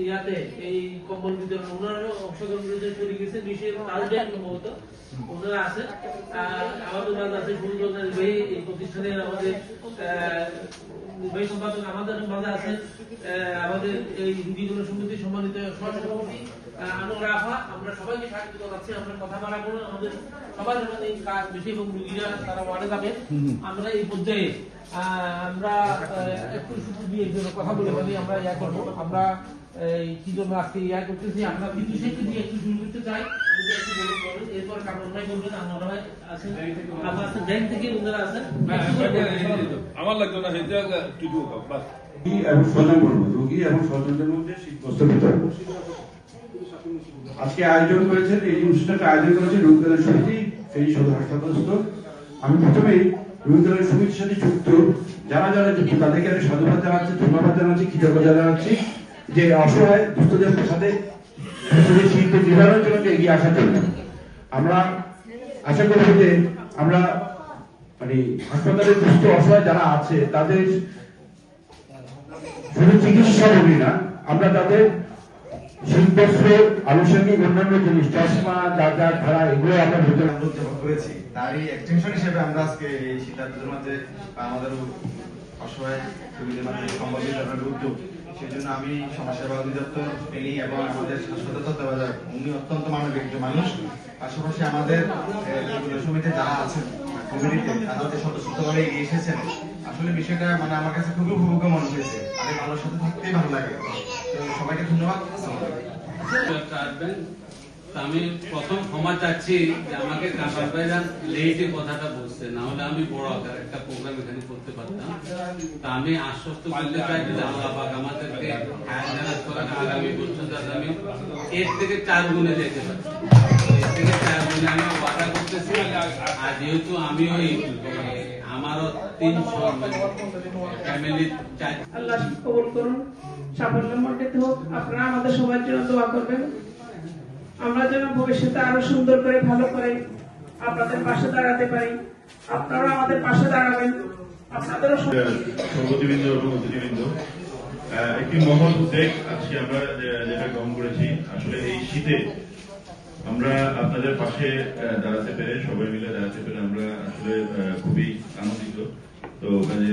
ইয়াতে এই কম্বল বিতরণ ওনারাও অংশগ্রহণ করেছে চলে গেছে নিচের টাউন সম্ভবত ওনারা আছে আর আমাদের মাঝে আছে সুন্দর ভাই এই প্রতিষ্ঠানের আমাদের আহ, নির্বাহী সম্পাদক আমাদের মাঝে আছে আহ, আমাদের এই রুগীগুলো সমিতি সম্মানিত সহসভাপতি আনোয়ার আমরা সবাইকে স্বাগত জানাচ্ছি আমরা কথা বলা আমাদের সবার মানে এই কাজ বেশি এবং রুগীরা তারা ওয়ার্ডে যাবে আমরা এই পর্যায়ে আমরা একটু শুধু দিয়ে জন্য কথা বলে বলি আমরা ইয়া করব। আমরা এই কি জন্য আজকে ইয়া করতেছি আমরা কিন্তু সেটি দিয়ে একটু শুরু করতে চাই। যদি একটু বলুন বলুন এরপর কামড় ভাই বলবেন আমরা ভাই আছেন। আমরা ব্যাংক থেকে ওনারা আছেন আমার লাগতো না সেটা টুকু বাস। রোগী এবং স্বজন বলব রোগী এবং স্বজনদের মধ্যে শীতবস্ত্র বিতরণ আজকে আয়োজন করেছেন এই অনুষ্ঠানটা আয়োজন করেছে রোগীদের সমিতি ফেরি সদর হাসপাতালস্থ। আমি প্রথমেই রোগীদের সমিতির সাথে যুক্ত। যারা যারা যুক্ত তাদেরকে আমি সাধুবাদ জানাচ্ছি ধন্যবাদ জানাচ্ছি কৃতজ্ঞতা জানাচ্ছি যে অসহায়, দুস্থদের সাথে শীত নিবারণের জন্য এগিয়ে আসার জন্য। আমরা আশা করব যে আমরা মানে হাসপাতালে দুস্থ, অসহায় যারা আছে, তাদের শুধু চিকিৎসা রোগী না, আমরা তাদের শীতবস্ত্র আনুষঙ্গিক অন্যান্য জিনিস চশমা চার্জার ভাড়া এগুলো আমরা ভিতরে উদযাপন করেছি। তারই এক্সটেনশন হিসেবে আমরা আজকে এই সিদ্ধান্তের মাঝে আমাদের অসহায় রোগীদের মাঝে সম্ভব বিতরণের উদ্যোগ। সেই জন্য আমি সমাজসেবা অধিদপ্তর ফেনী এবং আমাদের স্বাস্থ্য তত্ত্বাবধায়ক উনি অত্যন্ত মানবিক একজন মানুষ। পাশাপাশি আমাদের সমিতি যারা আছেন কমিটিতে তারা যে স্বতঃস্ফূর্তভাবে এগিয়ে এসেছেন। আসলে বিষয়টা মানে আমার কাছে খুবই উপভোগ্য মনে হয়েছে। আমি ভালোর সাথে থাকতেই ভালো লাগে। সবাইকে ধন্যবাদ। আমি প্রথম ক্ষমা চাচ্ছি যে আমাকে কাঁপার ভাইরা লেটে কথাটা বলছে। না হলে আমি বড় আকার একটা প্রোগ্রাম এখানে করতে পারতাম। তা আমি আশ্বস্ত করতে চাই যে আল্লাহ পাক আমাদেরকে আগামী বছর আমি এর থেকে চার গুণে যেতে পারি। এর থেকে চার গুণে আমি ওয়াদা করতেছি। আর যেহেতু আমিও এই আমারও তিনশো আল্লাহ কবুল করুন, সাফল্য মণ্ডিত হোক। আপনারা আমাদের সবার জন্য দোয়া করবেন। আমরা যেন ভবিষ্যতে আরও সুন্দর করে, ভালো করে আপনাদের পাশে দাঁড়াতে পারি। আপনারা আমাদের পাশে দাঁড়াবেন। একটি মহৎ উদ্যোগ আজকে আমরা যেটা গ্রহণ করেছি, আসলে এই শীতে আমরা আপনাদের পাশে দাঁড়াতে পেরে, সবাই মিলে দাঁড়াতে পেরে আমরা আসলে খুবই আনন্দিত। তো মানে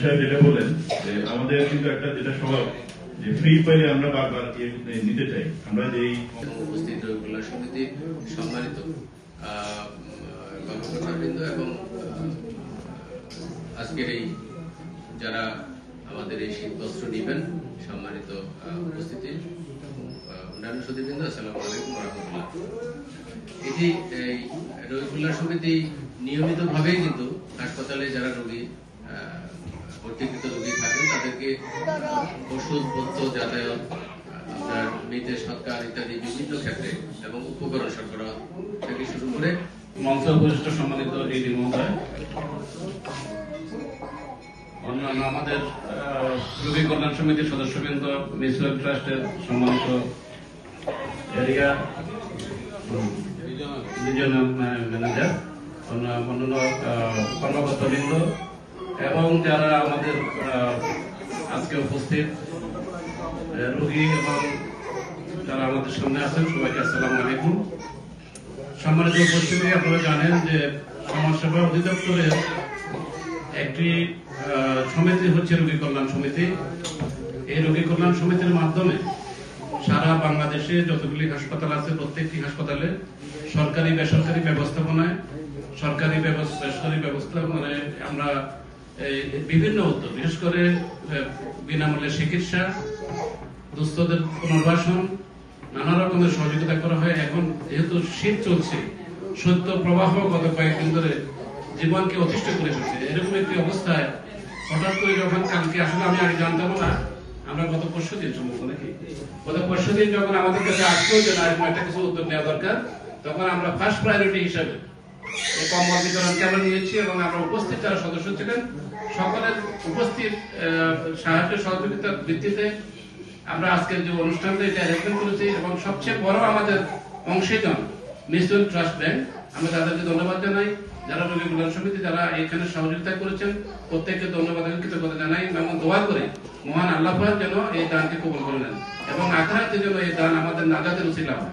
সাহেব যেটা যে আমাদের কিন্তু একটা যেটা স্বভাব যে ফ্রি পাইলে আমরা বারবার এ, নিতে চাই। আমরা যে উপস্থিত রবিকুল্লা সমিতির সম্মানিত কর্মকর্তাবৃন্দ এবং আজকের এই যারা আমাদের এই শীতবস্ত্র নেবেন, সম্মানিত উপস্থিতি অন্যান্য সুদীবৃন্দ আসসালামু আলাইকুম রহমতুল্লাহ। এটি এই সমিতি নিয়মিতভাবেই কিন্তু হাসপাতালে যারা রোগী ভর্তিকৃত রোগী থাকেন, তাদেরকে ওষুধ পত্র যাতায়াত, আপনার মৃতের সৎকার ইত্যাদি বিভিন্ন ক্ষেত্রে এবং উপকরণ সরবরাহ থেকে শুরু করে মঞ্চ উপবিষ্ট সম্মানিত এডি মহোদয় অন্যান্য আমাদের রোগী কল্যাণ সমিতির সদস্যবৃন্দ মিউচুয়াল ট্রাস্টের সম্মানিত এরিয়া রিজিয়নাল ম্যানেজার অন্যান্য কর্মকর্তাবৃন্দ এবং যারা আমাদের আজকে উপস্থিত রোগী এবং যারা আমাদের সামনে আছেন, সবাইকে আসসালামু আলাইকুম। সম্মানিত উপস্থিতি, আপনারা জানেন যে সমাজসেবা অধিদপ্তরের একটি সমিতি হচ্ছে রোগী কল্যাণ সমিতি। এই রোগী কল্যাণ সমিতির মাধ্যমে সারা বাংলাদেশে যতগুলি হাসপাতাল আছে, প্রত্যেকটি হাসপাতালে সরকারি, বেসরকারি ব্যবস্থাপনায় সরকারি ব্যবস্থা, বেসরকারি ব্যবস্থা মানে আমরা বিভিন্ন উদ্যোগ, বিশেষ করে বিনামূল্যে চিকিৎসা, দুস্থদের পুনর্বাসন, নানা রকমের সহযোগিতা করা হয়। এখন যেহেতু শীত চলছে সত্য প্রবাহ গত কয়েকদিন ধরে জীবনকে অতিষ্ঠ করে ফেলছে। এরকম একটি অবস্থায় হঠাৎ করে যখন কালকে আসলে, আমি আগে জানতাম না, আমরা গত পরশু দিন সম্ভবত নাকি? গত পরশু দিন যখন আমাদের কাছে আসলো যে, না একটা কিছু উদ্যোগ নেওয়া দরকার, তখন আমরা ফার্স্ট প্রায়োরিটি হিসাবে কম্বল বিতরণকে আমরা নিয়েছি এবং আমরা উপস্থিত যারা সদস্য ছিলেন, সকলের উপস্থিত সাহায্য সহযোগিতার ভিত্তিতে আমরা আজকের যে অনুষ্ঠানটা এটা করেছি এবং সবচেয়ে বড় আমাদের ট্রাস্ট ব্যাংক তাদেরকে ধন্যবাদ জানাই। যারা রোগী কল্যাণ সমিতি, যারা এখানে সহযোগিতা করেছেন, প্রত্যেককে ধন্যবাদ কৃতজ্ঞতা জানাই। এবং দোয়া করে মহান আল্লাহ যেন এই দানকে কবুল করে নেন এবং আখরাতে যেন এই দান আমাদের নাজাতের উচিলা হয়।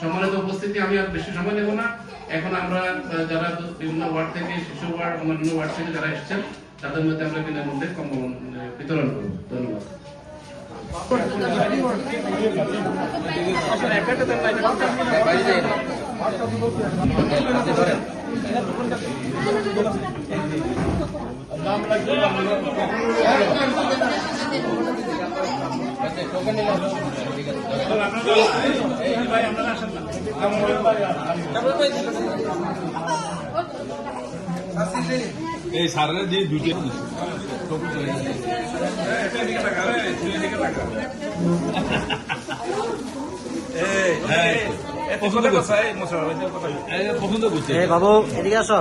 সম্মানিত উপস্থিতি, আমি আর বেশি সময় নেব না। এখন আমরা যারা বিভিন্ন ওয়ার্ড থেকে, শিশু ওয়ার্ড, অন্যান্য ওয়ার্ড থেকে যারা এসেছেন, তাদের মধ্যে আমরা কিনে মধ্যে কম্বল বিতরণ করব। ধন্যবাদ। দুইটা পছন্দ করছে এই পছন্দ করছে এ বাবু এদিকে আসো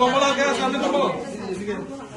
কমলা কে আছে আপনি কমলা